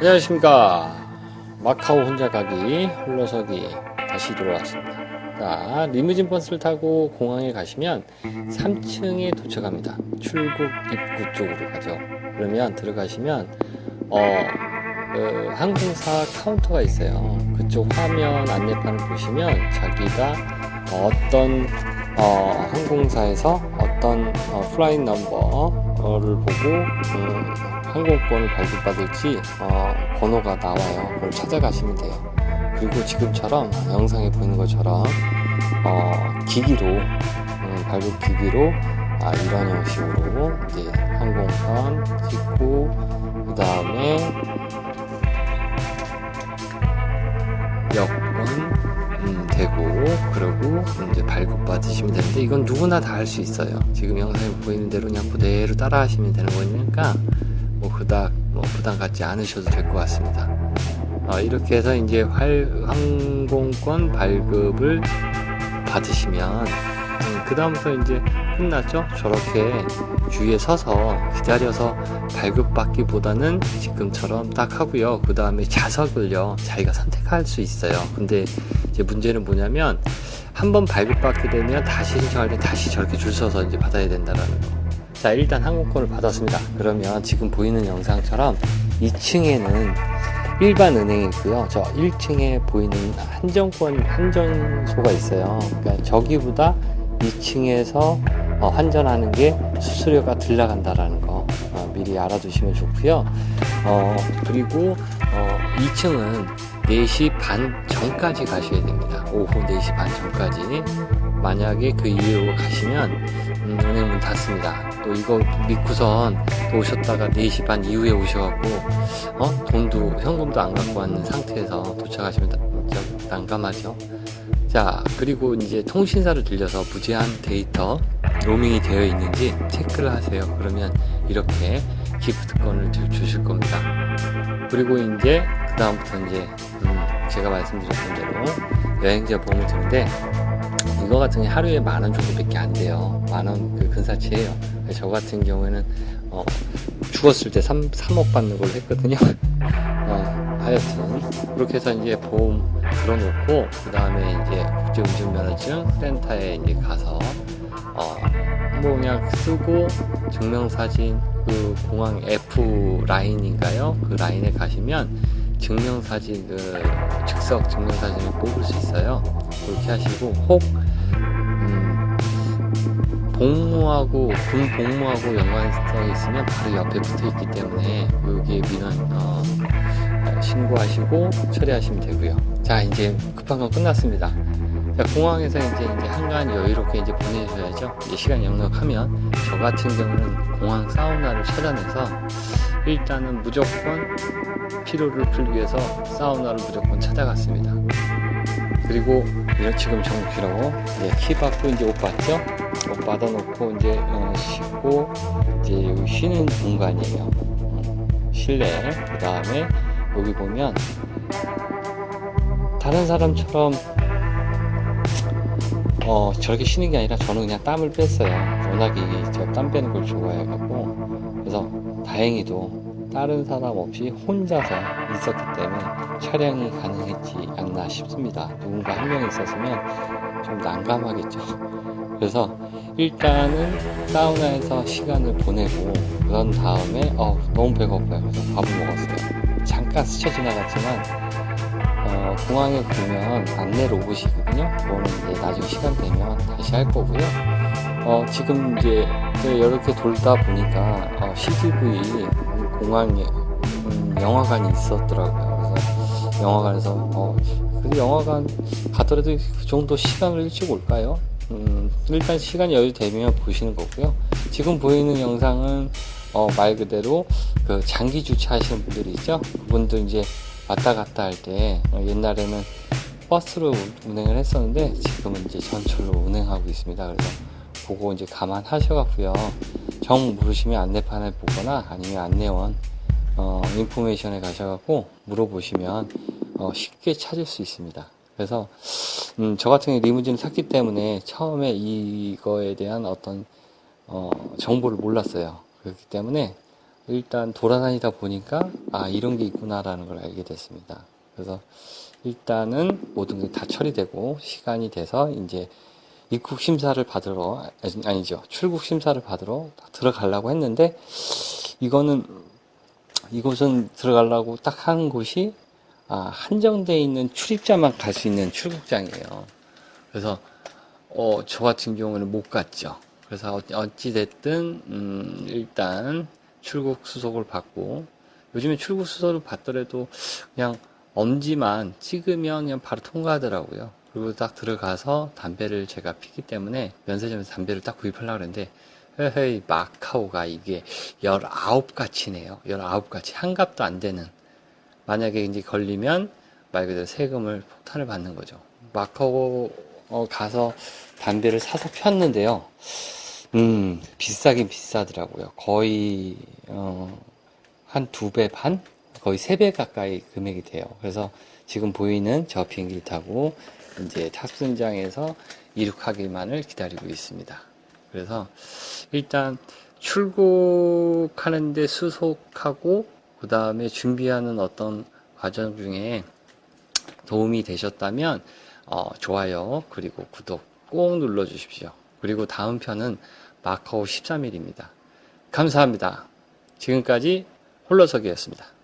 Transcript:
안녕하십니까. 마카오 혼자 가기 홀로서기 다시 돌아왔습니다. 자 리무진 버스를 타고 공항에 가시면 3층에 도착합니다. 출국 입구 쪽으로 가죠. 그러면 들어가시면 어, 그 항공사 카운터가 있어요. 그쪽 화면 안내판을 보시면 자기가 어떤 어, 항공사에서 어떤 어, 플라인 넘버를 보고 음, 항공권을 발급받을지 어, 번호가 나와요. 그걸 찾아가시면 돼요. 그리고 지금처럼 영상에 보이는 것처럼 어, 기기로 음, 발급 기기로 아, 이런 형식으로 이제 항공권 찍고 그 다음에 여권 음, 되고 그러고 이제 발급 받으시면 되는데 이건 누구나 다 할 수 있어요. 지금 영상에 보이는 대로 그냥 그대로 따라 하시면 되는 거니까 뭐 그닥 뭐 부담 갖지 않으셔도 될 것 같습니다. 어, 이렇게 해서 이제 활, 항공권 발급을 받으시면 그 다음부터 이제 끝났죠. 저렇게 주위에 서서 기다려서 발급받기보다는 지금처럼 딱 하고요. 그 다음에 좌석을요 자기가 선택할 수 있어요. 근데 이제 문제는 뭐냐면 한번 발급받게 되면 다시 신청할 때 다시 저렇게 줄 서서 이제 받아야 된다라는 거. 자 일단 항공권을 받았습니다. 그러면 지금 보이는 영상처럼 2층에는 일반 은행이고요. 저 1층에 보이는 한정권 한전소가 있어요. 그러니까 저기보다 2층에서 어, 환전하는 게 수수료가 덜 나간다라는 거 어, 미리 알아두시면 좋고요. 어, 그리고 어, 2층은 4시 반 전까지 가셔야 됩니다. 오후 4시 반 전까지. 만약에 그 이후로 가시면 음, 은행 문 닫습니다. 또 이거 믿고선 또 오셨다가 4시 반 이후에 오셔갖고 어? 돈도 현금도 안 갖고 왔는 상태에서 도착하시면 나- 저- 난감하죠. 자 그리고 이제 통신사를 들려서 무제한 데이터 로밍이 되어 있는지 체크를 하세요. 그러면 이렇게 기프트권을 주- 주실 겁니다. 그리고 이제 그 다음부터 이제 음, 제가 말씀드렸던 대로 여행자 보험을 드는데 이거 같은 게 하루에 만 원 정도밖에 안 돼요. 만원 그 근사치예요. 저 같은 경우에는 어, 죽었을 때 3, 3억 받는 걸로 했거든요. 어, 하여튼 그렇게 해서 이제 보험 들어놓고 그 다음에 이제 국제운전면허증 센터에 이제 가서 어, 뭐 그냥 쓰고 증명사진 그 공항 F 라인인가요? 그 라인에 가시면 증명사진 그 즉석 증명사진을 뽑을 수 있어요. 그렇게 하시고 혹 음, 복무하고 군 복무하고 연관성이 있으면 바로 옆에 붙어 있기 때문에 여기에 민원 어, 어, 신고하시고 처리하시면 되고요. 자 이제 급한 건 끝났습니다. 자, 공항에서 이제, 이제 한간 여유롭게 이제 보내셔야죠. 이제 시간 영역하면 저 같은 경우는 공항 사우나를 찾아내서 일단은 무조건 피로를 풀기 위해서 사우나를 무조건 찾아갔습니다. 그리고 이런 지금 정필하고 이제 키 받고 이제 옷 받죠? 옷 받아놓고 이제 어, 씻고 이제 쉬는 공간이에요. 음, 실내. 그 다음에 여기 보면 다른 사람처럼 어 저렇게 쉬는 게 아니라 저는 그냥 땀을 뺐어요. 워낙에 저땀 빼는 걸 좋아해갖고 그래서 다행히도 다른 사람 없이 혼자서 있었기 때문에 촬영이 가능했지 않나 싶습니다. 누군가 한 명 있었으면 좀 난감하겠죠. 그래서 일단은 사우나에서 시간을 보내고 그런 다음에 어 너무 배고파요. 그래서 밥을 먹었어요. 잠깐 스쳐 지나갔지만 어, 공항에 보면 안내 로봇이거든요. 그거는 이제 나중에 시간 되면 다시 할 거고요. 어, 지금 이제 이렇게 돌다 보니까 어, CGV 공항에 음, 영화관이 있었더라고요. 그래서 영화관에서 어, 그 영화관 가더라도 그 정도 시간을 일찍 올까요? 음, 일단 시간 여유 되면 보시는 거고요. 지금 보이는 영상은 어, 말 그대로 그 장기 주차하시는 분들이 있죠. 그분들 이제 왔다 갔다 할 때 옛날에는 버스로 운행을 했었는데 지금은 이제 전철로 운행하고 있습니다. 그래서 그거 이제 감안하셔갖고요. 정 모르시면 안내판을 보거나 아니면 안내원 어, 인포메이션에 가셔갖고 물어보시면 어, 쉽게 찾을 수 있습니다. 그래서 음, 저 같은 리무진을 탔기 때문에 처음에 이거에 대한 어떤 어, 정보를 몰랐어요. 그렇기 때문에 일단 돌아다니다 보니까 아 이런 게 있구나라는 걸 알게 됐습니다. 그래서 일단은 모든 게 다 처리되고 시간이 돼서 이제 입국 심사를 받으러 아니- 아니죠 출국 심사를 받으러 들어가려고 했는데 이거는 이곳은 들어가려고 딱 하는 곳이 아, 한정돼 있는 출입자만 갈 수 있는 출국장이에요. 그래서 어, 저 같은 경우는 못 갔죠. 그래서 어- 어찌됐든 음, 일단 출국 수속을 받고 요즘에 출국 수속을 받더라도 그냥 엄지만 찍으면 그냥 바로 통과하더라고요. 그리고 딱 들어가서 담배를 제가 피기 때문에 면세점에서 담배를 딱 구입하려고 했는데 헤헤이 마카오가 이게 19가치네요. 19가치. 한 값도 안 되는. 만약에 이제 걸리면 말 그대로 세금을 폭탄을 받는 거죠. 마카오 어, 가서 담배를 사서 폈는데요. 음, 비싸긴 비싸더라고요. 거의, 어, 한 두 배 반? 거의 세 배 가까이 금액이 돼요. 그래서 지금 보이는 저 비행기를 타고 이제 탑승장에서 이륙하기만을 기다리고 있습니다. 그래서 일단 출국하는데 수속하고 그 다음에 준비하는 어떤 과정 중에 도움이 되셨다면 어, 좋아요 그리고 구독 꼭 눌러 주십시오. 그리고 다음 편은 마카오 13일입니다. 감사합니다. 지금까지 홀로서기였습니다.